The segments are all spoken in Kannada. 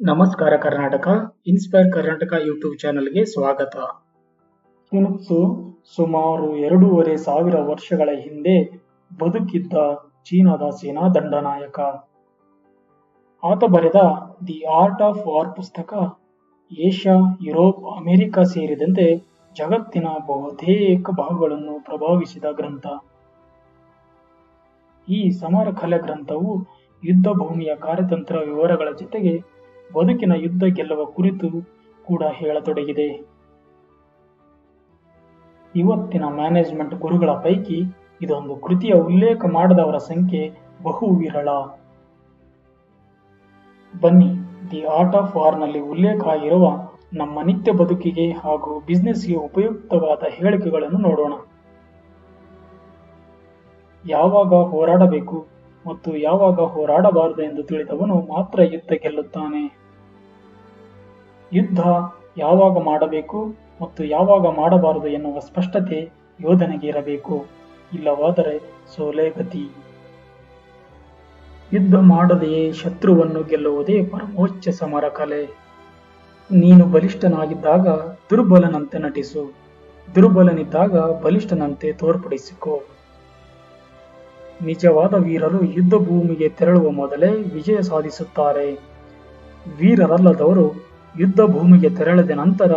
ನಮಸ್ಕಾರ ಕರ್ನಾಟಕ ಇನ್ಸ್ಪೈರ್ ಕರ್ನಾಟಕ ಯೂಟ್ಯೂಬ್ ಚಾನೆಲ್ಗೆ ಸ್ವಾಗತ. ಕುಣಿತು ಸುಮಾರು ಎರಡೂವರೆ ಸಾವಿರ ವರ್ಷಗಳ ಹಿಂದೆ ಬದುಕಿದ್ದ ಚೀನಾದ ಸೇನಾ ದಂಡನಾಯಕ. ಆತ ಬರೆದ ದಿ ಆರ್ಟ್ ಆಫ್ ವಾರ್ ಪುಸ್ತಕ ಏಷ್ಯಾ, ಯುರೋಪ್, ಅಮೆರಿಕ ಸೇರಿದಂತೆ ಜಗತ್ತಿನ ಬಹುತೇಕ ಭಾಗಗಳನ್ನು ಪ್ರಭಾವಿಸಿದ ಗ್ರಂಥ. ಈ ಸಮರ ಕಲೆ ಗ್ರಂಥವು ಯುದ್ಧ ಭೂಮಿಯ ಕಾರ್ಯತಂತ್ರ ವಿವರಗಳ ಜೊತೆಗೆ ಬದುಕಿನ ಯುದ್ಧ ಗೆಲ್ಲುವ ಕುರಿತು ಕೂಡ ಹೇಳತೊಡಗಿದೆ. ಇವತ್ತಿನ ಮ್ಯಾನೇಜ್ಮೆಂಟ್ ಗುರುಗಳ ಪೈಕಿ ಇದೊಂದು ಕೃತಿಯ ಉಲ್ಲೇಖ ಮಾಡದವರ ಸಂಖ್ಯೆ ಬಹು ವಿರಳ. ಬನ್ನಿ, ದಿ ಆರ್ಟ್ ಆಫ್ ವಾರ್ನಲ್ಲಿ ಉಲ್ಲೇಖ ಆಗಿರುವ ನಮ್ಮ ನಿತ್ಯ ಬದುಕಿಗೆ ಹಾಗೂ ಬಿಸ್ನೆಸ್ಗೆ ಉಪಯುಕ್ತವಾದ ಹೇಳಿಕೆಗಳನ್ನು ನೋಡೋಣ. ಯಾವಾಗ ಹೋರಾಡಬೇಕು? ಮತ್ತು ಯಾವಾಗ ಹೋರಾಡಬಾರದು ಎಂದು ತಿಳಿದವನು ಮಾತ್ರ ಯುದ್ಧ ಗೆಲ್ಲುತ್ತಾನೆ. ಯುದ್ಧ ಯಾವಾಗ ಮಾಡಬೇಕು ಮತ್ತು ಯಾವಾಗ ಮಾಡಬಾರದು ಎನ್ನುವ ಸ್ಪಷ್ಟತೆ ಯೋಧನಿಗೆ ಇರಬೇಕು. ಇಲ್ಲವಾದರೆ ಸೋಲೆ ಗತಿ. ಯುದ್ಧ ಮಾಡದೆಯೇ ಶತ್ರುವನ್ನು ಗೆಲ್ಲುವುದೇ ಪರಮೋಚ್ಚ ಸಮರ ಕಲೆ ನೀನು ಬಲಿಷ್ಠನಾಗಿದ್ದಾಗ ದುರ್ಬಲನಂತೆ ನಟಿಸು. ದುರ್ಬಲನಿದ್ದಾಗ ಬಲಿಷ್ಠನಂತೆ ತೋರ್ಪಡಿಸಿಕೋ. ನಿಜವಾದ ವೀರರು ಯುದ್ಧ ಭೂಮಿಗೆ ತೆರಳುವ ಮೊದಲೇ ವಿಜಯ ಸಾಧಿಸುತ್ತಾರೆ. ವೀರರಲ್ಲದವರು ಯುದ್ಧ ಭೂಮಿಗೆ ತೆರಳಿದ ನಂತರ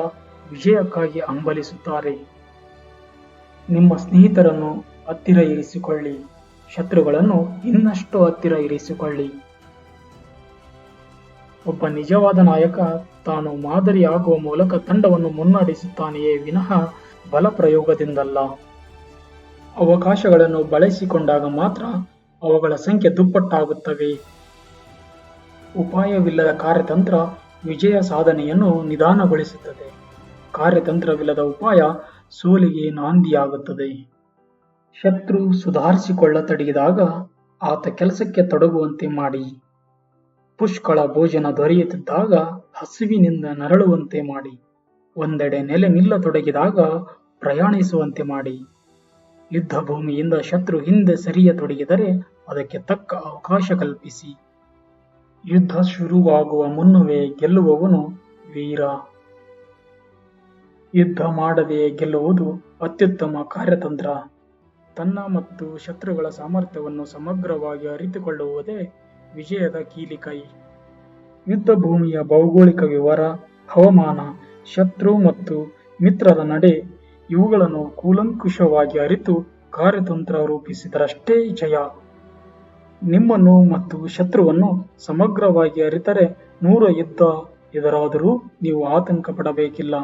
ವಿಜಯಕ್ಕಾಗಿ ಹಂಬಲಿಸುತ್ತಾರೆ ನಿಮ್ಮ ಸ್ನೇಹಿತರನ್ನು ಹತ್ತಿರ ಇರಿಸಿಕೊಳ್ಳಿ. ಶತ್ರುಗಳನ್ನು ಇನ್ನಷ್ಟು ಹತ್ತಿರ ಇರಿಸಿಕೊಳ್ಳಿ. ಒಬ್ಬ ನಿಜವಾದ ನಾಯಕ ತಾನು ಮಾದರಿಯಾಗುವ ಮೂಲಕ ತಂಡವನ್ನು ಮುನ್ನಡೆಸುತ್ತಾನೆಯೇ ವಿನಃ ಬಲ ಪ್ರಯೋಗದಿಂದಲ್ಲ ಅವಕಾಶಗಳನ್ನು ಬಳಸಿಕೊಂಡಾಗ ಮಾತ್ರ ಅವುಗಳ ಸಂಖ್ಯೆ ದುಪ್ಪಟ್ಟಾಗುತ್ತವೆ. ಉಪಾಯವಿಲ್ಲದ ಕಾರ್ಯತಂತ್ರ ವಿಜಯ ಸಾಧನೆಯನ್ನು ನಿಧಾನಗೊಳಿಸುತ್ತದೆ. ಕಾರ್ಯತಂತ್ರವಿಲ್ಲದ ಉಪಾಯ ಸೋಲಿಗೆ ನಾಂದಿಯಾಗುತ್ತದೆ. ಶತ್ರು ಸುಧಾರಿಸಿಕೊಳ್ಳತೊಡಗಿದಾಗ ಆತ ಕೆಲಸಕ್ಕೆ ತೊಡಗುವಂತೆ ಮಾಡಿ. ಪುಷ್ಕಳ ಭೋಜನ ದೊರೆಯುತ್ತಿದ್ದಾಗ ಹಸಿವಿನಿಂದ ನರಳುವಂತೆ ಮಾಡಿ. ಒಂದೆಡೆ ನೆಲೆ ನಿಲ್ಲತೊಡಗಿದಾಗ ಪ್ರಯಾಣಿಸುವಂತೆ ಮಾಡಿ. ಯುದ್ಧ ಭೂಮಿಯಿಂದ ಶತ್ರು ಹಿಂದೆ ಸರಿಯತೊಡಗಿದರೆ ಅದಕ್ಕೆ ತಕ್ಕ ಅವಕಾಶ ಕಲ್ಪಿಸಿ. ಯುದ್ಧ ಶುರುವಾಗುವ ಮುನ್ನವೇ ಗೆಲ್ಲುವವನು ವೀರ. ಯುದ್ಧ ಮಾಡದೆ ಗೆಲ್ಲುವುದು ಅತ್ಯುತ್ತಮ ಕಾರ್ಯತಂತ್ರ. ತನ್ನ ಮತ್ತು ಶತ್ರುಗಳ ಸಾಮರ್ಥ್ಯವನ್ನು ಸಮಗ್ರವಾಗಿ ಅರಿತುಕೊಳ್ಳುವುದೇ ವಿಜಯದ ಕೀಲಿಕೈ ಯುದ್ಧ ಭೂಮಿಯ ಭೌಗೋಳಿಕ ವಿವರ, ಹವಾಮಾನ, ಶತ್ರು ಮತ್ತು ಮಿತ್ರರ ನಡೆ ಇವುಗಳನ್ನು ಕೂಲಂಕುಷವಾಗಿ ಅರಿತು ಕಾರ್ಯತಂತ್ರ ರೂಪಿಸಿದರಷ್ಟೇ ಜಯ. ನಿಮ್ಮನ್ನು ಮತ್ತು ಶತ್ರುವನ್ನು ಸಮಗ್ರವಾಗಿ ಅರಿತರೆ ನೂರ ಯುದ್ಧ. ಎದುರಾದರೂ ನೀವು ಆತಂಕ ಪಡಬೇಕಿಲ್ಲ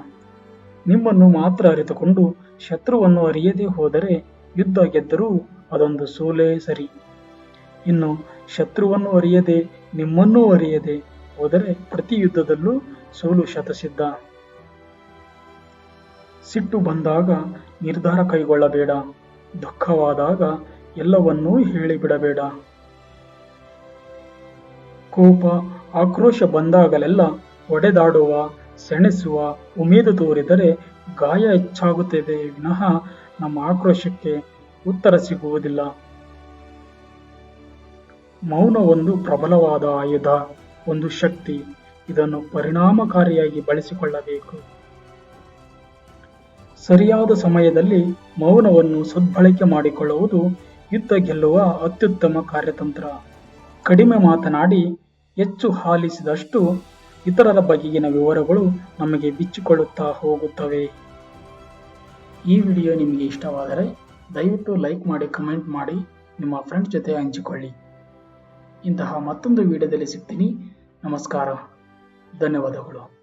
ನಿಮ್ಮನ್ನು ಮಾತ್ರ ಅರಿತುಕೊಂಡು ಶತ್ರುವನ್ನು ಅರಿಯದೇ ಹೋದರೆ ಯುದ್ಧ ಗೆದ್ದರೂ ಅದೊಂದು ಸೋಲೇ ಸರಿ. ಇನ್ನು ಶತ್ರುವನ್ನು ಅರಿಯದೆ ನಿಮ್ಮನ್ನೂ ಅರಿಯದೆ ಹೋದರೆ ಪ್ರತಿ ಯುದ್ಧದಲ್ಲೂ ಸೋಲು ಶತಸಿದ್ಧ. ಸಿಟ್ಟು ಬಂದಾಗ ನಿರ್ಧಾರ ಕೈಗೊಳ್ಳಬೇಡ. ದುಃಖವಾದಾಗ ಎಲ್ಲವನ್ನೂ ಹೇಳಿಬಿಡಬೇಡ. ಕೋಪ, ಆಕ್ರೋಶ ಬಂದಾಗಲೆಲ್ಲ ಒಡೆದಾಡುವ, ಸೆಣೆಸುವ, ಉಮೇದು ತೋರಿದರೆ ಗಾಯ ಹೆಚ್ಚಾಗುತ್ತದೆ. ವಿನಃ ನಮ್ಮ ಆಕ್ರೋಶಕ್ಕೆ ಉತ್ತರ ಸಿಗುವುದಿಲ್ಲ. ಮೌನ ಒಂದು ಪ್ರಬಲವಾದ ಆಯುಧ, ಒಂದು ಶಕ್ತಿ. ಇದನ್ನು ಪರಿಣಾಮಕಾರಿಯಾಗಿ ಬಳಸಿಕೊಳ್ಳಬೇಕು. ಸರಿಯಾದ ಸಮಯದಲ್ಲಿ ಮೌನವನ್ನು ಸದ್ಬಳಕೆ ಮಾಡಿಕೊಳ್ಳುವುದು ಯುದ್ಧ ಗೆಲ್ಲುವ ಅತ್ಯುತ್ತಮ ಕಾರ್ಯತಂತ್ರ. ಕಡಿಮೆ ಮಾತನಾಡಿ ಹೆಚ್ಚು ಹಾಲಿಸಿದಷ್ಟು ಇತರರ ಬಗೆಗಿನ ವಿವರಗಳು ನಮಗೆ ಬಿಚ್ಚಿಕೊಳ್ಳುತ್ತಾ ಹೋಗುತ್ತವೆ. ಈ ವಿಡಿಯೋ ನಿಮಗೆ ಇಷ್ಟವಾದರೆ ದಯವಿಟ್ಟು ಲೈಕ್ ಮಾಡಿ, ಕಮೆಂಟ್ ಮಾಡಿ, ನಿಮ್ಮ ಫ್ರೆಂಡ್ಸ್ ಜೊತೆ ಹಂಚಿಕೊಳ್ಳಿ. ಇಂತಹ ಮತ್ತೊಂದು ವಿಡಿಯೋದಲ್ಲಿ ಸಿಗ್ತೀನಿ. ನಮಸ್ಕಾರ. ಧನ್ಯವಾದಗಳು.